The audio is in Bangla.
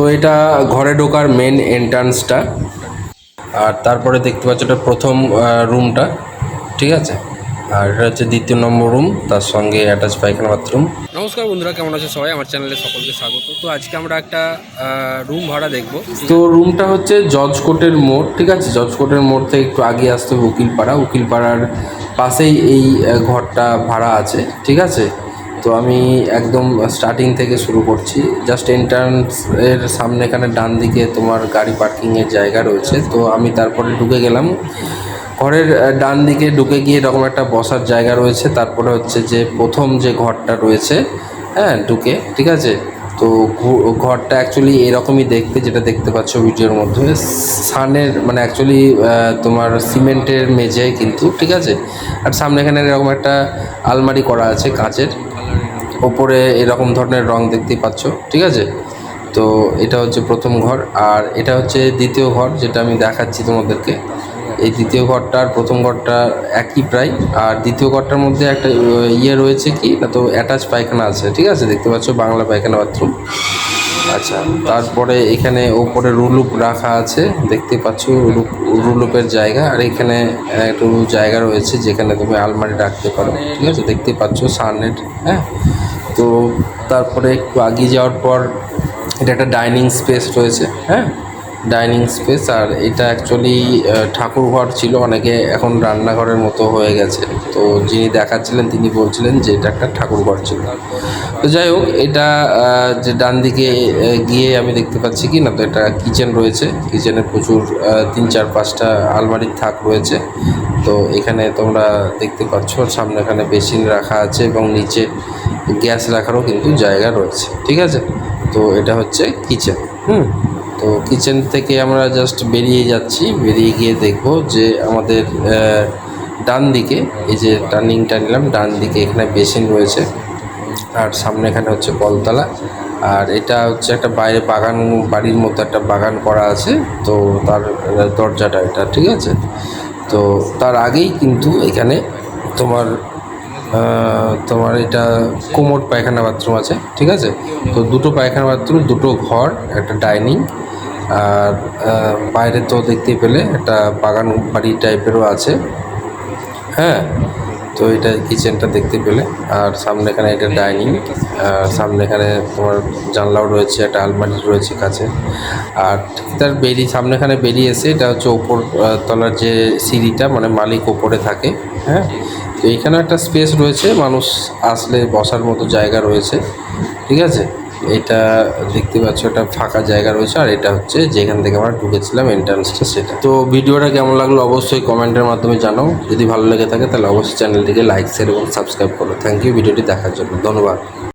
তো এটা ঘরে ঢোকার মেন এন্ট্রান্সটা আর তারপরে দেখতে পাচ্ছ এটা প্রথম রুমটা ঠিক আছে? আর এটা হচ্ছে দ্বিতীয় নম্বর রুম তার সঙ্গে অ্যাটাচ পায়খানা বাথরুম নমস্কার বন্ধুরা কেমন আছে সবাই? আমার চ্যানেলে সকলকে স্বাগত। তো আজকে আমরা একটা রুম ভাড়া দেখব। তো রুমটা হচ্ছে জজ কোর্টের মোড় ঠিক আছে? জজ কোর্টের মোড় থেকে একটু আগে আসতে হবে উকিলপাড়া। উকিলপাড়ার পাশেই এই ঘরটা ভাড়া আছে ঠিক আছে? তো আমি একদম স্টার্টিং থেকে শুরু করছি। জাস্ট এন্ট্রান্স এর সামনে এখানে ডান দিকে তোমার গাড়ি পার্কিংয়ের জায়গা রয়েছে। তো আমি তারপরে ঢুকে গেলাম। ঘরের ডান দিকে ঢুকে গিয়ে এরকম একটা বসার জায়গা রয়েছে। তারপরে হচ্ছে যে প্রথম যে ঘরটা রয়েছে হ্যাঁ ঢুকে, ঠিক আছে? তো ঘরটা অ্যাকচুয়ালি এরকমই দেখতে যেটা দেখতে পাচ্ছ ভিডিওর মধ্যে। সানের মানে অ্যাকচুয়ালি তোমার সিমেন্টের মেঝে কিন্তু, ঠিক আছে? আর সামনে এখানে এরকম একটা আলমারি করা আছে কাঁচের। ওপরে এরকম ধরনের রং দেখতেই পাচ্ছ, ঠিক আছে? তো এটা হচ্ছে প্রথম ঘর। আর এটা হচ্ছে দ্বিতীয় ঘর, যেটা আমি দেখাচ্ছি তোমাদেরকে। এই দ্বিতীয় ঘরটা আর প্রথম ঘরটা একই প্রায়। আর দ্বিতীয় ঘরটার মধ্যে একটা ইয়ে রয়েছে কি না তো অ্যাটাচ পায়খানা আছে, ঠিক আছে? দেখতে পাচ্ছ বাংলা পায়খানা বাথরুম আচ্ছা তারপরে এখানে ওপরে রুলুপ রাখা আছে, দেখতে পাচ্ছ রুলুপ- রুলুপের জায়গা। আর এখানে একটু জায়গা রয়েছে যেখানে তুমি আলমারি রাখতে পারো, ঠিক আছে? দেখতে পাচ্ছ সাননেট হ্যাঁ? তো তারপরে একটু আগিয়ে যাওয়ার পর এটা একটা ডাইনিং স্পেস রয়েছে হ্যাঁ? ডাইনিং স্পেস, আর এটা অ্যাকচুয়ালি ঠাকুর ঘর ছিল, অনেকে এখন রান্নাঘরের মতো হয়ে গেছে। তো যিনি দেখাচ্ছিলেন, তিনি বলছিলেন যে এটা একটা ঠাকুর ঘর ছিল। তো যাই হোক, এটা যে ডান দিকে গিয়ে আমি দেখতে পাচ্ছি কি না, তো এটা কিচেন রয়েছে। কিচেনে প্রচুর তিন চার পাঁচটা আলমারির থাক রয়েছে। তো এখানে তোমরা দেখতে পাচ্ছ সামনে এখানে বেসিন রাখা আছে এবং নিচে গ্যাস রাখারও কিন্তু জায়গা রয়েছে। ঠিক আছে? তো এটা হচ্ছে কিচেন হুম? তো কিচেন থেকে আমরা জাস্ট বেরিয়ে যাচ্ছি। বেরিয়ে গিয়ে দেখব যে আমাদের ডান দিকে, এই যে টার্নিংটা নিলাম, ডান দিকে এখানে বেসিন রয়েছে। আর সামনে এখানে হচ্ছে কলতলা আর এটা হচ্ছে একটা বাইরে বাগান, বাড়ির মতো একটা বাগান করা আছে। তো তার দরজাটা এটা, ঠিক আছে? তো তার আগেই কিন্তু এখানে তোমার তোমার এটা কোমর পায়খানা বাথরুম আছে, ঠিক আছে? তো দুটো পায়খানা বাথরুম, দুটো ঘর, একটা ডাইনিং আর বাইরে তো দেখতে পেলে একটা বাগান বাড়ি টাইপেরও আছে। হ্যাঁ তো এটা কিচেনটা দেখতে পেলে। আর সামনে এখানে এটা ডাইনিং। আর সামনে এখানে তোমার জানলাও রয়েছে, একটা আলমারি রয়েছে কাছে। আর তার বেরিয়ে, সামনে এখানে বেরিয়ে এসে এটা হচ্ছে ওপর তলার যে সিঁড়িটা মানে মালিক ওপরে থাকে। হ্যাঁ তো এখানে একটা স্পেস রয়েছে, মানুষ আসলে বসার মতো জায়গা রয়েছে। ঠিক আছে? এটা দেখতে পাচ্ছ, একটা ফাঁকা জায়গা রয়েছে, আর এটা হচ্ছে যেখান থেকে আমরা ঢুকেছিলাম এন্ট্রান্সটা সেটা। তো ভিডিওটা কেমন লাগল অবশ্যই কমেন্টের মাধ্যমে জানাও। যদি ভালো লেগে থাকে, তাহলে অবশ্যই চ্যানেলটিকে লাইক শেয়ার এবং সাবস্ক্রাইব করো। থ্যাংক ইউ ভিডিওটি দেখার জন্য। ধন্যবাদ।